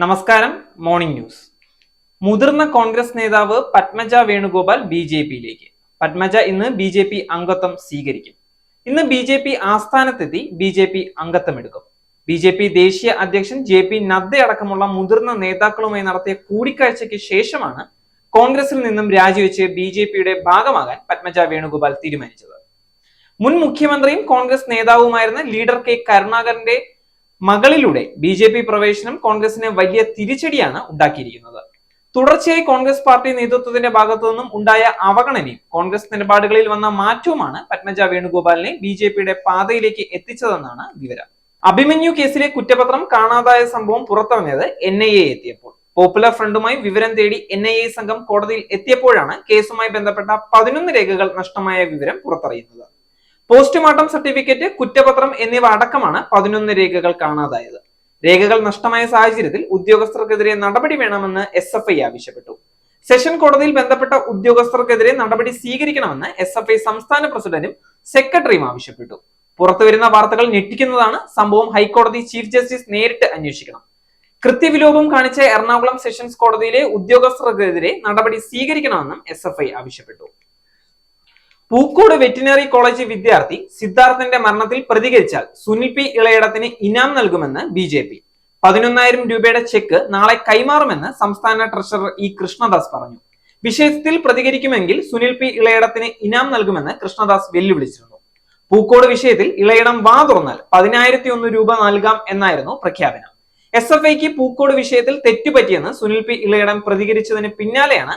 നമസ്കാരം morning news മുതിർന്ന കോൺഗ്രസ് നേതാവ് പത്മജ വേണുഗോപാൽ ബി ജെ പിയിലേക്ക്. പത്മജ ഇന്ന് ബി ജെ പി അംഗത്വം സ്വീകരിക്കും. ഇന്ന് ബി ജെ പി ആസ്ഥാനത്തെത്തി ബി ജെ പി അംഗത്വമെടുക്കും. ബി ജെ പി ദേശീയ അധ്യക്ഷൻ ജെ പി നദ്ദ അടക്കമുള്ള മുതിർന്ന നേതാക്കളുമായി നടത്തിയ കൂടിക്കാഴ്ചയ്ക്ക് ശേഷമാണ് കോൺഗ്രസിൽ നിന്നും രാജിവെച്ച് ബി ജെ പിയുടെ ഭാഗമാകാൻ പത്മജ വേണുഗോപാൽ തീരുമാനിച്ചത്. മുൻ മുഖ്യമന്ത്രിയും കോൺഗ്രസ് നേതാവുമായിരുന്ന ലീഡർ കെ കരുണാകരന്റെ മകളിലൂടെ ബി ജെ പി പ്രവേശനം കോൺഗ്രസിന് വലിയ തിരിച്ചടിയാണ് ഉണ്ടാക്കിയിരിക്കുന്നത്. തുടർച്ചയായി കോൺഗ്രസ് പാർട്ടി നേതൃത്വത്തിന്റെ ഭാഗത്തു നിന്നും ഉണ്ടായ അവഗണനയും കോൺഗ്രസ് നിലപാടുകളിൽ വന്ന മാറ്റവുമാണ് പത്മജ വേണുഗോപാലിനെ ബി ജെ പിയുടെ പാതയിലേക്ക് എത്തിച്ചതെന്നാണ് വിവരം. അഭിമന്യു കേസിലെ കുറ്റപത്രം കാണാതായ സംഭവം പുറത്തിറങ്ങിയത് എൻ ഐ എ എത്തിയപ്പോൾ. പോപ്പുലർ ഫ്രണ്ടുമായി വിവരം തേടി എൻ ഐ എ സംഘം കോടതിയിൽ എത്തിയപ്പോഴാണ് കേസുമായി ബന്ധപ്പെട്ട പതിനൊന്ന് രേഖകൾ നഷ്ടമായ വിവരം പുറത്തറിയുന്നത്. പോസ്റ്റ്മോർട്ടം സർട്ടിഫിക്കറ്റ് കുറ്റപത്രം എന്നിവ അടക്കമാണ് പതിനൊന്ന് രേഖകൾ കാണാതായത്. രേഖകൾ നഷ്ടമായ സാഹചര്യത്തിൽ ഉദ്യോഗസ്ഥർക്കെതിരെ നടപടി വേണമെന്ന് എസ് എഫ് ഐ ആവശ്യപ്പെട്ടു. സെഷൻ കോടതിയിൽ ബന്ധപ്പെട്ട ഉദ്യോഗസ്ഥർക്കെതിരെ നടപടി സ്വീകരിക്കണമെന്ന് എസ് എഫ് ഐ സംസ്ഥാന പ്രസിഡന്റും സെക്രട്ടറിയും ആവശ്യപ്പെട്ടു. പുറത്തുവരുന്ന വാർത്തകൾ ഞെട്ടിക്കുന്നതാണ് സംഭവം ഹൈക്കോടതി ചീഫ് ജസ്റ്റിസ് നേരിട്ട് അന്വേഷിക്കണം. കൃത്യവിലോപം കാണിച്ച എറണാകുളം സെഷൻസ് കോടതിയിലെ ഉദ്യോഗസ്ഥർക്കെതിരെ നടപടി സ്വീകരിക്കണമെന്നും എസ് ആവശ്യപ്പെട്ടു. പൂക്കോട് വെറ്റിനറി കോളേജ് വിദ്യാർത്ഥി സിദ്ധാർത്ഥന്റെ മരണത്തിൽ പ്രതികരിച്ചാൽ സുനിൽ പി ഇളയിടത്തിന് ഇനാം നൽകുമെന്ന് ബി ജെ പി. പതിനൊന്നായിരം രൂപയുടെ ചെക്ക് നാളെ കൈമാറുമെന്ന് സംസ്ഥാന ട്രഷറർ ഇ കൃഷ്ണദാസ് പറഞ്ഞു. വിഷയത്തിൽ പ്രതികരിക്കുമെങ്കിൽ സുനിൽ പി ഇളയിടത്തിന് ഇനാം നൽകുമെന്ന് കൃഷ്ണദാസ് വെല്ലുവിളിച്ചിരുന്നു. പൂക്കോട് വിഷയത്തിൽ ഇളയിടം വാ തുറന്നാൽ പതിനായിരത്തി ഒന്ന് രൂപ നൽകാം എന്നായിരുന്നു പ്രഖ്യാപനം. എസ് എഫ് ഐക്ക് പൂക്കോട് വിഷയത്തിൽ തെറ്റുപറ്റിയെന്ന് സുനിൽ പി ഇളയിടം പ്രതികരിച്ചതിന് പിന്നാലെയാണ്